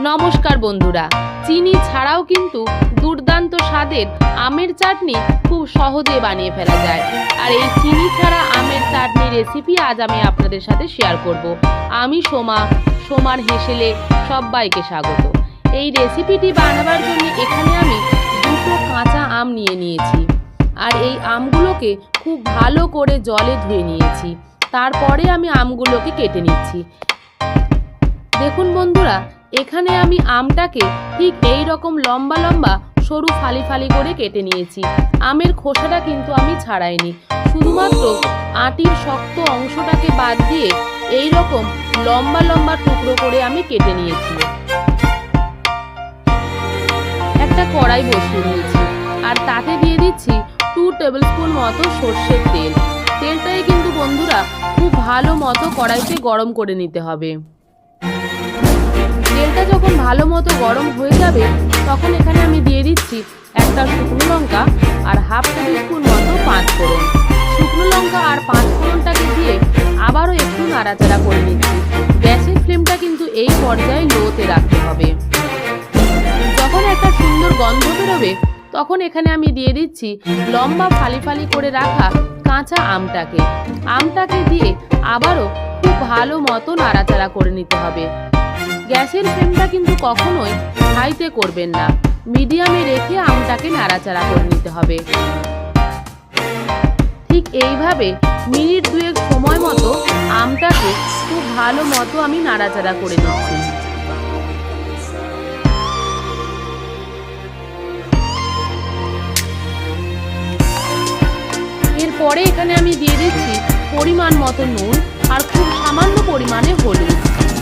নমস্কার বন্ধুরা। চিনি ছাড়াও কিন্তু দুর্দান্ত স্বাদের আমের চাটনি খুব সহজে বানিয়ে ফেলা যায়। আর এই চিনি ছাড়া আমের চাটনি রেসিপি আজ আমি আপনাদের সাথে শেয়ার করব। আমি সোমা, সোমার হেসেলে সবাইকে স্বাগত। এই রেসিপিটি বানাবার জন্য এখানে আমি দুটো কাঁচা আম নিয়ে নিয়েছি। আর এই আমগুলোকে খুব ভালো করে জলে ধুয়ে নিয়েছি। তারপরে আমি আমগুলোকে কেটে নিচ্ছি। দেখুন বন্ধুরা, এখানে আমি আমটাকে ঠিক এই রকম লম্বা লম্বা সরু ফালি ফালি করে কেটে নিয়েছি। আমের খোসাটা কিন্তু আমি ছাড়াইনি। শুধুমাত্র আটির শক্ত অংশটাকে বাদ দিয়ে এই রকম লম্বা লম্বা টুকরো করে আমি কেটে নিয়েছি। একটা কড়াই বসিয়ে নিয়েছি আর তাতে দিয়ে দিচ্ছি টু টেবিল স্পুন মতো সর্ষের তেল। তেলটাই কিন্তু বন্ধুরা খুব ভালো মতো কড়াইতে গরম করে নিতে হবে। ভালো মতো গরম হয়ে যাবে, তখন এখানে আমি দিয়ে দিচ্ছি একটা শুকনো লঙ্কা আর হাফ টেবিল স্পুন মতো পাঁচ ফোড়ন। শুকনো লঙ্কা আর পাঁচ ফোড়নটাকে দিয়ে আবারও একটু নাড়াচাড়া করে নিচ্ছি। গ্যাসের ফ্লেমটা কিন্তু এই পর্যায়ে লোতে রাখতে হবে। যখন একটা সুন্দর গন্ধ বেরোবে, তখন এখানে আমি দিয়ে দিচ্ছি লম্বা ফালি ফালি করে রাখা কাঁচা আমটাকে। আমটাকে দিয়ে আবারও খুব ভালো মতো নাড়াচাড়া করে নিতে হবে। গ্যাসের ফ্লেমটা কিন্তু কখনোই হাইতে করবেন না। মিডিয়ামে রেখে আমটাকে নাড়াচাড়া করে নিতে হবে। ঠিক এইভাবে মিনিট দুয়েক সময় মতো আমটাকে খুব ভালো মতো আমি নাড়াচাড়া করে নিচ্ছি। এরপরে এখানে আমি দিয়ে দিচ্ছি পরিমাণ মতো নুন আর খুব সামান্য পরিমাণে হলুদ।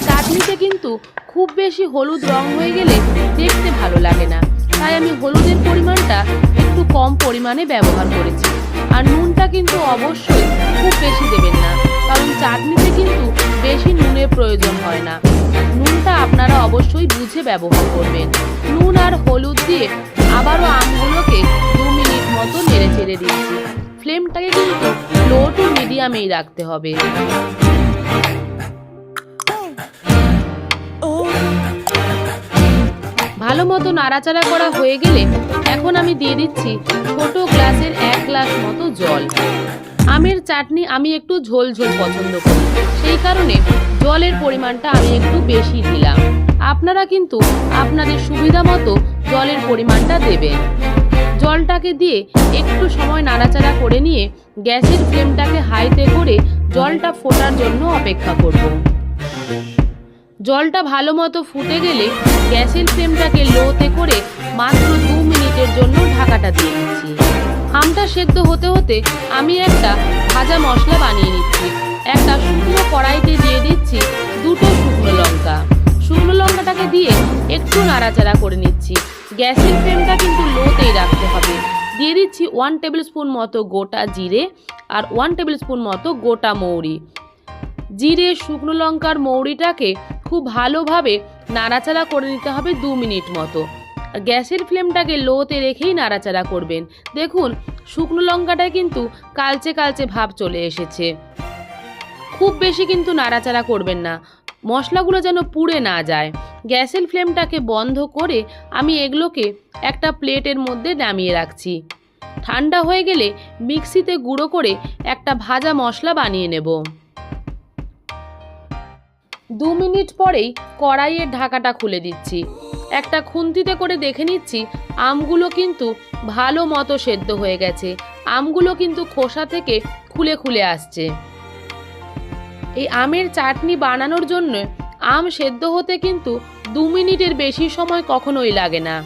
চাটনিতে কিন্তু খুব বেশি হলুদ রং হয়ে গেলে দেখতে ভালো লাগে না। তাই আমি হলুদের পরিমাণটা একটু কম পরিমাণে ব্যবহার করেছি। আর নুনটা কিন্তু অবশ্যই খুব বেশি দেবেন না, কারণ চাটনিতে কিন্তু বেশি নুনের প্রয়োজন হয় না। নুনটা আপনারা অবশ্যই বুঝে ব্যবহার করবেন। নুন আর হলুদ দিয়ে আবারও আমগুলোকে দু মিনিট মতো নেড়ে চেড়ে দিচ্ছি। ফ্লেমটাকে কিন্তু লো টু মিডিয়ামেই রাখতে হবে। ভালো মতো নাড়াচাড়া করা হয়ে গেলে এখন আমি দিয়ে দিচ্ছি ছোট গ্লাসের এক গ্লাস মতো জল। আমের চাটনি আমি একটু ঝোল ঝোল পছন্দ করি। সেই কারণে জলের পরিমাণটা আমি একটু বেশি দিলাম। আপনারা কিন্তু আপনাদের সুবিধা মতো জলের পরিমাণটা দেবেন। জলটাকে দিয়ে একটু সময় নাড়াচাড়া করে নিয়ে গ্যাসের ফ্লেমটাকে হাইতে করে জলটা ফোটার জন্য অপেক্ষা করব। জলটা ভালো মতো ফুটে গেলে গ্যাসের ফ্লেমটাকে লোতে করে মাত্র দু মিনিটের জন্য ঢাকাটা দিয়ে দিচ্ছি। আমটা সেদ্ধ হতে হতে আমি একটা ভাজা মশলা বানিয়ে নিচ্ছি। একটা শুকনো কড়াইতে দিয়ে দিচ্ছি দুটো শুকনো লঙ্কা। শুকনো লঙ্কাটাকে দিয়ে একটু নাড়াচাড়া করে নিচ্ছি। গ্যাসের ফ্লেমটা কিন্তু লোতেই রাখতে হবে। দিয়ে দিচ্ছি ওয়ান টেবিল স্পুন মতো গোটা জিরে আর ওয়ান টেবিল স্পুন মতো গোটা মৌরি। জিরে, শুকনো লঙ্কার মৌরিটাকে খুব ভালোভাবে নাড়াচাড়া করে নিতে হবে দু মিনিট মতো। গ্যাসের ফ্লেমটাকে লোতে রেখেই নাড়াচাড়া করবেন। দেখুন, শুকনো লঙ্কাটায় কিন্তু কালচে কালচে ভাব চলে এসেছে। খুব বেশি কিন্তু নাড়াচাড়া করবেন না। মশলাগুলো যেন পুড়ে না যায়। গ্যাসের ফ্লেমটাকে বন্ধ করে আমি এগুলোকে একটা প্লেটের মধ্যে নামিয়ে রাখছি। ঠান্ডা হয়ে গেলে মিক্সিতে গুঁড়ো করে একটা ভাজা মশলা বানিয়ে নেব। দু মিনিট পরেই কড়াইয়ের ঢাকাটা খুলে দিচ্ছি। একটা খুন্তিতে করে দেখে নিচ্ছি, আমগুলো কিন্তু ভালো মতো সেদ্ধ হয়ে গেছে। আমগুলো কিন্তু খোসা থেকে খুলে খুলে আসছে। এই আমের চাটনি বানানোর জন্য আম সেদ্ধ হতে কিন্তু দু মিনিটের বেশি সময় কখনোই লাগে না।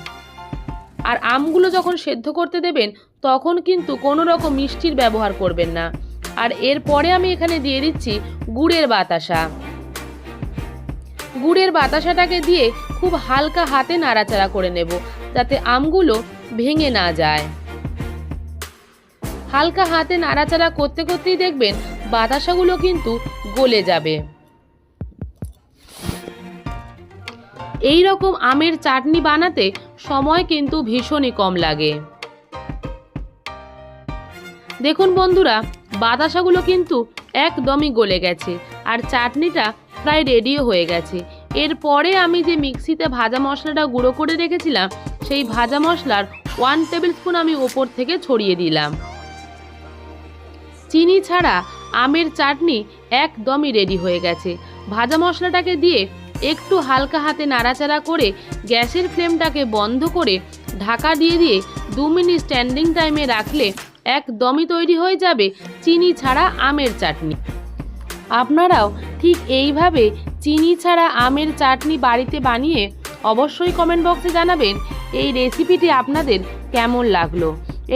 আর আমগুলো যখন সেদ্ধ করতে দেবেন, তখন কিন্তু কোনো রকম মিষ্টির ব্যবহার করবেন না। আর এরপরে আমি এখানে দিয়ে দিচ্ছি গুড়ের বাতাসা। গুড়ের বাতাসাটাকে দিয়ে খুব হালকা হাতে নাড়াচাড়া করে নেব, যাতে আমগুলো ভেঙে না যায়। হালকা হাতে নাড়াচাড়া করতে করতেই দেখবেন বাতাসাগুলো কিন্তু গলে যাবে। এই রকম আমের চাটনি বানাতে সময় কিন্তু ভীষণই কম লাগে। দেখুন বন্ধুরা, বাতাসাগুলো কিন্তু একদমই গলে গেছে, আর চাটনিটা প্রায় রেডিও হয়ে গেছে। এরপরে আমি যে মিক্সিতে ভাজা মশলাটা গুঁড়ো করে রেখেছিলাম, সেই ভাজা মশলার ওয়ান টেবিল স্পুন আমি ওপর থেকে ছড়িয়ে দিলাম। চিনি ছাড়া আমের চাটনি একদমই রেডি হয়ে গেছে। ভাজা মশলাটাকে দিয়ে একটু হালকা হাতে নাড়াচাড়া করে গ্যাসের ফ্লেমটাকে বন্ধ করে ঢাকা দিয়ে দিয়ে দু মিনিট স্ট্যান্ডিং টাইমে রাখলে একদমই তৈরি হয়ে যাবে চিনি ছাড়া আমের চাটনি। আপনারাও ঠিক এইভাবে চিনি ছাড়া আমের চাটনি বাড়িতে বানিয়ে অবশ্যই কমেন্ট বক্সে জানাবেন এই রেসিপিটি আপনাদের কেমন লাগল।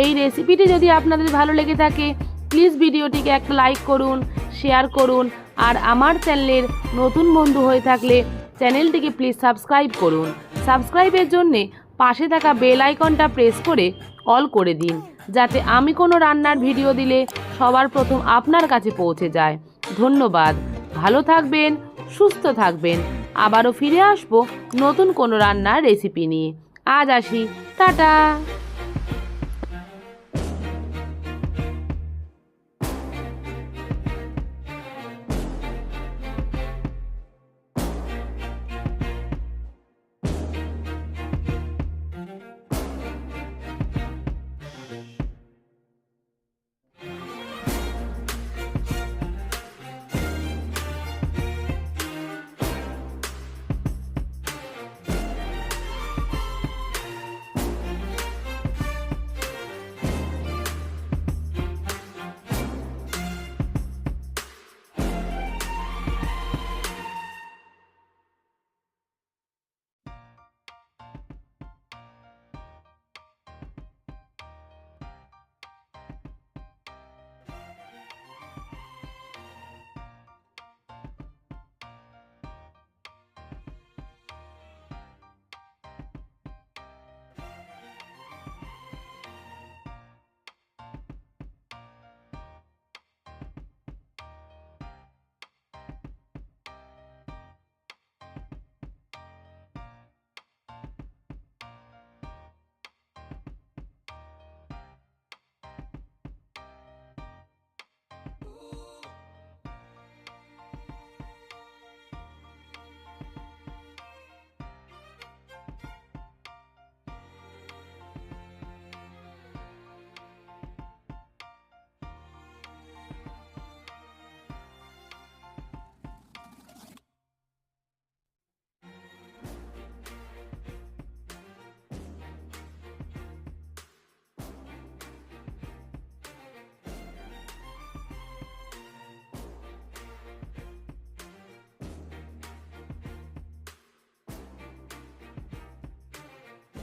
এই রেসিপিটি যদি আপনাদের ভালো লেগে থাকে প্লিজ ভিডিওটিকে একটা লাইক করুন শেয়ার করুন, আর আমার চ্যানেলের নতুন বন্ধু হয়ে থাকলে চ্যানেলটিকে প্লিজ সাবস্ক্রাইব করুন। সাবস্ক্রাইবের জন্যে পাশে থাকা বেল আইকনটা প্রেস করে অল করে দিন, যাতে আমি কোনো রান্নার ভিডিও দিলে সবার প্রথম আপনার কাছে পৌঁছে যায়। ধন্যবাদ। ভালো থাকবেন, সুস্থ থাকবেন। আবারও ফিরে আসব নতুন কোনো রান্নার রেসিপি নিয়ে। আজ আসি। টাটা।